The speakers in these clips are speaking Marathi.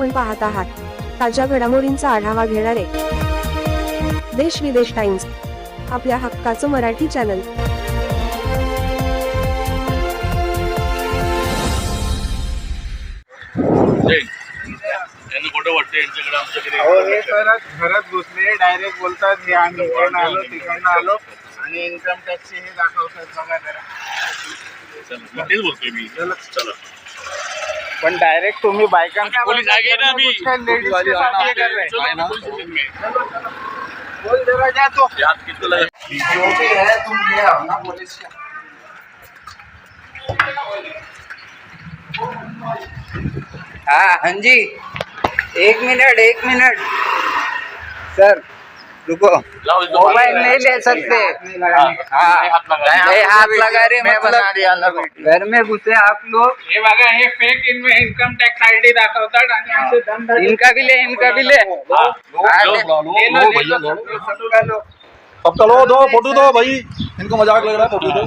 आपण पाहत आहात. ताज्या घडामोडींचा आढावा घेणारे देश विदेश टाइम्स आपल्या हक्काचं मराठी चॅनल. घरात घुसले डायरेक्ट बोलतात हे आम्ही इकडनं आलो तिकडनं आलो आणि इन्कम टॅक्सचे हे दाखवतात बघा जरा. चला, मी तेच बोलतोय मी. चला. पण डायरेक्ट तुम्ही बायकांना पोलीस आगे ना अभी। लेडीज़ ये कर रहे हैं। में. बोल जरा जा तो। लगा? जो भी है तुम ले आओ ना पुलिस का। हाँ हाँ जी। एक मिनट एक मिनट। सर रुको। लाओ इसको मोबाइल नहीं ले सकते। हाँ हाथ लगा नहीं हाथ लगा रहे मतलब घर में घुसे आप लोग। हे बघा हे फेक इन्कम टॅक्स आयडी दाखवतात आणि असे धंदा इनका भी ले इनका भी ले। हाँ, हाँ, लो, ले- लो, लो, ले लो, लो, ले भैया, लो, लो. सबका लो। अब चलो दो फोटो दो भाई। इनको मजाक लग रहा है फोटो दो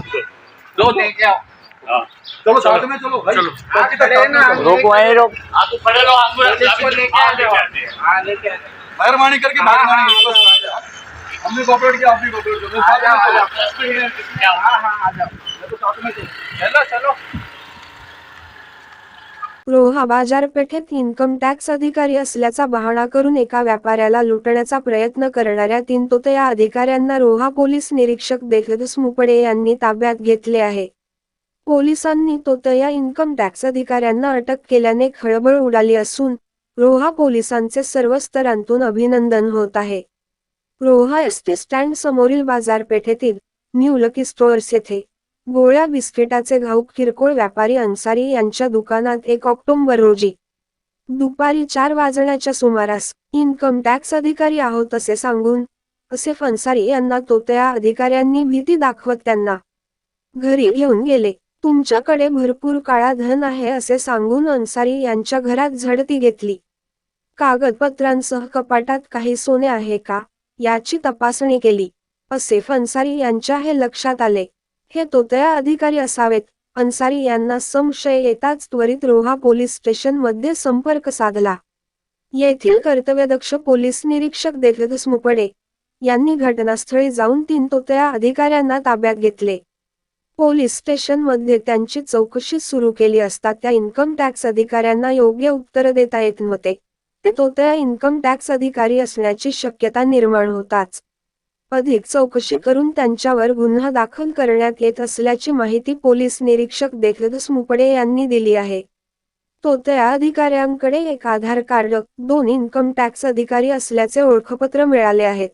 दो दो हाँ. चलो साथ में चलो भाई। चलो. बाकी तक साथ में चलो। रोक वहीं रोक। आप तो खड़े रहो आप पुलिस को अभी- लेके आ आप जाओ। लेके आते हैं. हाँ लेके आ जाओ। मेहरबानी करके मेहरबानी हमने कॉपरेट किया आप भी कॉपरेट करो साथ में हाँ हाँ आ जाओ। चलो साथ में चलो। चलो चलो। रोहा बाजारपेठेत इन्कम टॅक्स अधिकारी असल्याचा बहाणा करून एका व्यापाऱ्याला लुटण्याचा प्रयत्न करणाऱ्या तीन तोतया अधिकाऱ्यांना रोहा पोलीस निरीक्षक देवदस मुपडे यांनी ताब्यात घेतले आहे. पोलिसांनी तोतया इन्कम टॅक्स अधिकाऱ्यांना अटक केल्याने खळबळ उडाली असून रोहा पोलिसांचे सर्व स्तरांतून अभिनंदन होत आहे. रोहा एस टी स्टँड समोरील बाजारपेठेतील न्यू लकी स्टोअर्स येथे गोळ्या बिस्किटाचे घाऊक किरकोळ व्यापारी अन्सारी यांच्या दुकानात एक ऑक्टोबर रोजी दुपारी चार वाजण्याच्या सुमारास इन्कम टॅक्स अधिकारी आहोत असे सांगून असे फन्सारी यांना तोतया अधिकाऱ्यांनी भीती दाखवत त्यांना घरी घेऊन गेले. तुमच्याकडे भरपूर काळा धन आहे असे सांगून अन्सारी यांच्या घरात झडती घेतली. कागदपत्रांसह कपाटात काही सोने आहे का? याची तपासणी केली. असे अन्सारी यांच्या हे लक्षात आले. हे तोतया अधिकारी असावेत. अन्सारी यांना संशय येताच त्वरित रोहा पोलीस स्टेशनमध्ये संपर्क साधला. येथील कर्तव्यदक्ष पोलीस निरीक्षक देवदस मुपडे यांनी घटनास्थळी जाऊन तीन तोतया अधिकाऱ्यांना ताब्यात घेतले. पोलीस स्टेशनमध्ये त्यांची चौकशी सुरू केली असता त्या इन्कम टॅक्स अधिकाऱ्यांना योग्य उत्तर देता येत नव्हते. ते तोत्या इन्कम टॅक्स अधिकारी असण्याची शक्यता निर्माण होताच. अधिक चौकशी करून त्यांच्यावर गुन्हा दाखल करण्यात येत असल्याची माहिती पोलीस निरीक्षक देखलदस मुपडे यांनी दिली आहे. तो त्या अधिकाऱ्यांकडे एक आधार कार्ड दोन इन्कम टॅक्स अधिकारी असल्याचे ओळखपत्र मिळाले आहेत.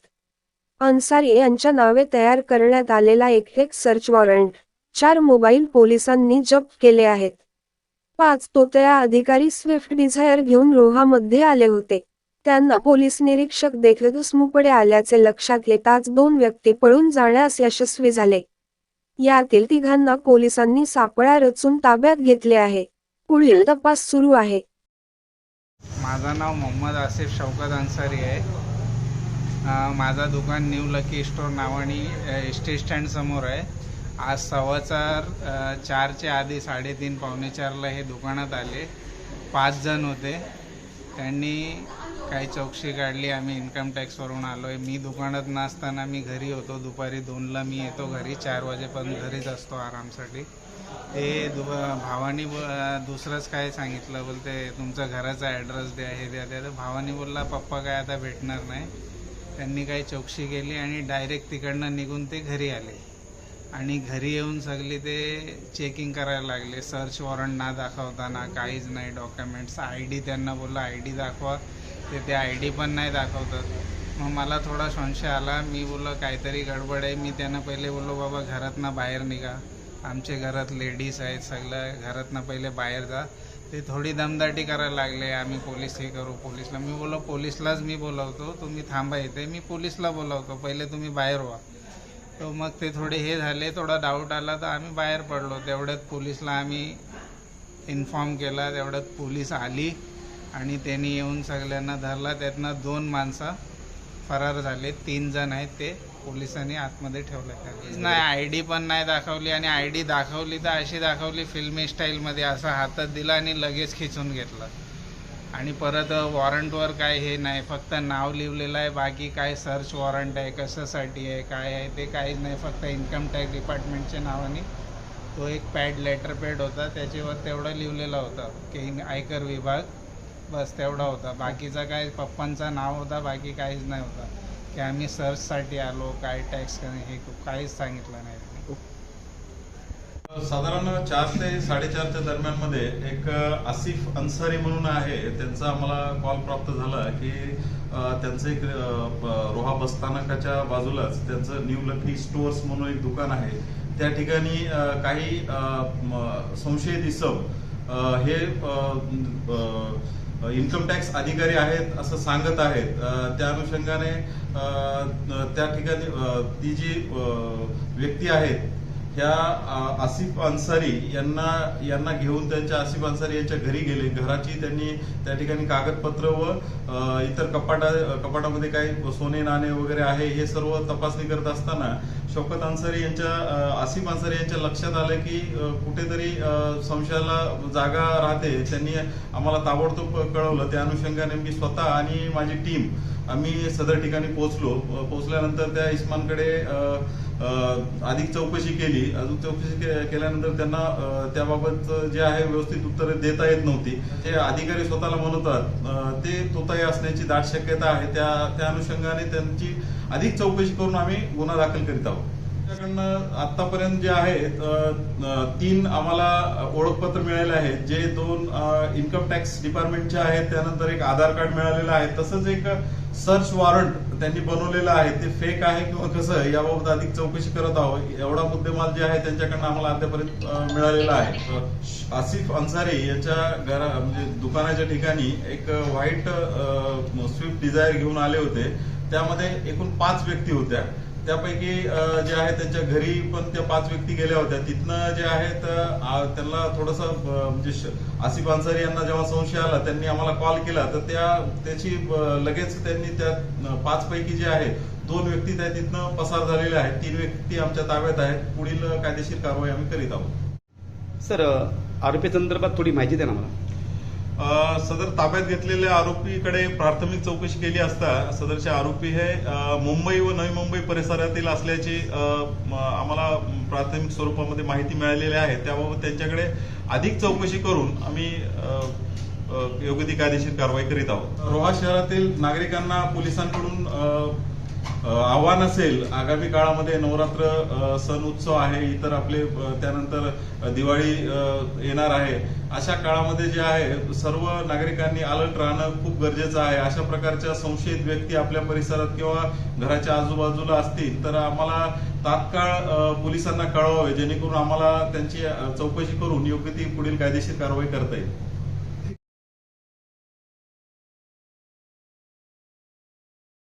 अन्सारी यांच्या नावे तयार करण्यात आलेला एक एक सर्च वॉरंट चार मोबाईल पोलिसांनी जप्त केले आहेत. पाच तोतया अधिकारी स्विफ्ट डिझायर घेऊन रोहामध्ये आले होते. त्यांना पोलीस निरीक्षक देखलदुस मुपडे आल्याचे लक्षात येताच दोन व्यक्ती पळून जाण्यास यशस्वी झाले. यातील तिघांना पोलिसांनी सापळा रचून ताब्यात घेतले आहे. पुढील तपास सुरू आहे. माझं नाव मोहम्मद आसिफ शौकत अन्सारी आहे. माझा दुकान न्यू लकी स्टोर नावानी एस टी स्टँड समोर आहे. आज सव्वा चार चारच्या आधी साडेतीन पावणे चारला हे दुकानात आले. पाच जण होते. त्यांनी काही चौकशी काढली. आम्ही इन्कम टॅक्सवरून आलो आहे मी दुकानात नसताना मी घरी होतो. दुपारी दोनला मी येतो घरी. चार वाजेपर्यंत घरीच असतो आरामसाठी. ते दु भावानी ब दुसरंच काय सांगितलं? बोलते तुमचा घराचा ॲड्रेस द्या हे द्या त्या भावानी बोलला पप्पा काय आता भेटणार नाही. त्यांनी काही चौकशी केली आणि डायरेक्ट तिकडनं निघून ते घरी आले. आणि घरी येऊन सगळी ते चेकिंग करायला लागले. सर्च वॉरंट ना दाखवताना काहीच नाही. डॉक्युमेंट्स आय डी त्यांना बोललं आय डी दाखवा. ते ते आय डी पण नाही दाखवतात. मग मला थोडा संशय आला. मी बोललो काहीतरी गडबड आहे. मी त्यांना पहिले बोललो बाबा घरातनं बाहेर निघा. आमच्या घरात लेडीज आहेत सगळं. घरातनं पहिले बाहेर जा. ते थोडी दमदाटी करायला लागले. आम्ही पोलीस हे करू पोलीसला. मी बोललो पोलीसलाच मी बोलवतो. तुम्ही थांबा येते मी पोलीसला बोलावतो. पहिले तुम्ही बाहेर व्हा. तर मग ते थोडे हे झाले थोडा डाऊट आला तर आम्ही बाहेर पडलो. तेवढ्यात पोलीसला आम्ही इन्फॉर्म केला तेवढ्यात पोलीस आली आणि त्यांनी येऊन सगळ्यांना धरला. त्यातनं दोन माणसं फरार झाले. तीन जण आहेत ते पोलिसांनी आतमध्ये ठेवलं. नाही आय डी पण नाही दाखवली आणि आय डी दाखवली तर अशी दाखवली फिल्मी स्टाईलमध्ये असा हातात दिला आणि लगेच खिचून घेतलं. आणि परत वॉरंटवर काय हे नाही फक्त नाव लिहिलेलं आहे बाकी काय सर्च वॉरंट आहे कशासाठी आहे काय आहे ते काहीच नाही फक्त इन्कम टॅक्स डिपार्टमेंटच्या नावाने तो एक पॅड लेटर पॅड होता त्याच्यावर तेवढं लिहिलेलं होतं. की आयकर विभाग बस तेवढा होता. बाकीचा काय पप्पांचं नाव होता बाकी काहीच नाही होता. की आम्ही सर्चसाठी आलो काय टॅक्स हे काहीच सांगितलं नाही. साधारण चार ते साडेचारच्या दरम्यानमध्ये एक आसिफ अन्सारी म्हणून आहे. त्यांचा आम्हाला कॉल प्राप्त झाला की त्यांचं एक रोहा बस रोहा बसस्थानकाच्या बाजूलाच त्यांचं न्यू लकी स्टोअर्स म्हणून एक दुकान आहे. त्या ठिकाणी काही संशयित इसम हे इन्कम टॅक्स अधिकारी आहेत असं सांगत आहेत. त्या अनुषंगाने त्या ठिकाणी ती जी व्यक्ती आहेत ह्या आसिफ अन्सारी यांना यांना घेऊन त्यांच्या आसिफ अन्सारी यांच्या घरी गेले. घराची त्यांनी त्या ठिकाणी कागदपत्र व इतर कपाटा कपाटामध्ये काही सोने नाणे वगैरे आहे हे सर्व तपासणी करत असताना शौकत अन्सारी यांच्या आसिफ अन्सारी यांच्या लक्षात आलं की कुठेतरी संशयाला जागा राहते. त्यांनी आम्हाला ताबडतोब कळवलं. त्या अनुषंगाने मी स्वतः आणि माझी टीम आम्ही सदर ठिकाणी पोहोचलो. पोहोचल्यानंतर त्या इस्मानकडे अधिक चौकशी केली. अजून चौकशी के- केल्यानंतर त्यांना त्याबाबत जे आहे व्यवस्थित उत्तरे देता येत नव्हती. जे अधिकारी स्वतःला म्हणतात ते तोताई असण्याची दाट शक्यता आहे. त्या त्या अनुषंगाने त्यांची अधिक चौकशी करून आम्ही गुन्हा दाखल करीत आहोत. आमच्याकडनं आतापर्यंत जे आहेत तीन आम्हाला ओळखपत्र मिळाले आहेत. जे दोन इन्कम टॅक्स डिपार्टमेंटचे आहेत त्यानंतर एक आधार कार्ड मिळालेलं आहे. तसंच एक सर्च वॉरंट त्यांनी बनवलेलं आहे. ते फेक आहे किंवा कसं याबाबत अधिक चौकशी करत आहोत. एवढा मुद्देमाल जे आहे त्यांच्याकडनं आम्हाला अद्यापर्यंत मिळालेला आहे. आसिफ अन्सारी यांच्या घरा म्हणजे दुकानाच्या ठिकाणी एक व्हाईट स्विफ्ट डिझायर घेऊन आले होते. त्यामध्ये एकूण पाच व्यक्ती होत्या. त्यापैकी जे आहे त्यांच्या घरी पण त्या पाच व्यक्ती गेल्या होत्या. तिथनं जे आहेत त्यांना थोडस म्हणजे आसिफ अन्सारी यांना जेव्हा संशय आला त्यांनी आम्हाला कॉल केला तर त्या त्याची लगेच त्यांनी त्या पाच पैकी जे आहे दोन व्यक्ती त्या तिथनं पसार झालेल्या आहेत. तीन व्यक्ती आमच्या ताब्यात आहेत. पुढील कायदेशीर कारवाई आम्ही करीत आहोत. सर आरोपी संदर्भात थोडी माहिती द्या ना मला. सदर ताब्यात घेतलेल्या आरोपीकडे प्राथमिक चौकशी केली असता सदरचे आरोपी हे मुंबई व नवी मुंबई परिसरातील असल्याची आम्हाला प्राथमिक स्वरूपामध्ये माहिती मिळालेली आहे. त्याबाबत त्यांच्याकडे अधिक चौकशी करून आम्ही योग्य ती कायदेशीर कारवाई करीत आहोत. रोहा शहरातील नागरिकांना पोलिसांकडून आव्हान असेल आगामी काळामध्ये नवरात्र सण उत्सव आहे इतर आपले त्यानंतर दिवाळी येणार आहे. अशा काळामध्ये जे आहे सर्व नागरिकांनी अलर्ट राहणं खूप गरजेचं आहे. अशा प्रकारच्या संशयित व्यक्ती आपल्या परिसरात किंवा घराच्या आजूबाजूला असतील तर आम्हाला तात्काळ पोलिसांना कळवावे जेणेकरून आम्हाला त्यांची चौकशी करून योग्य ती पुढील कायदेशीर कारवाई करता येईल.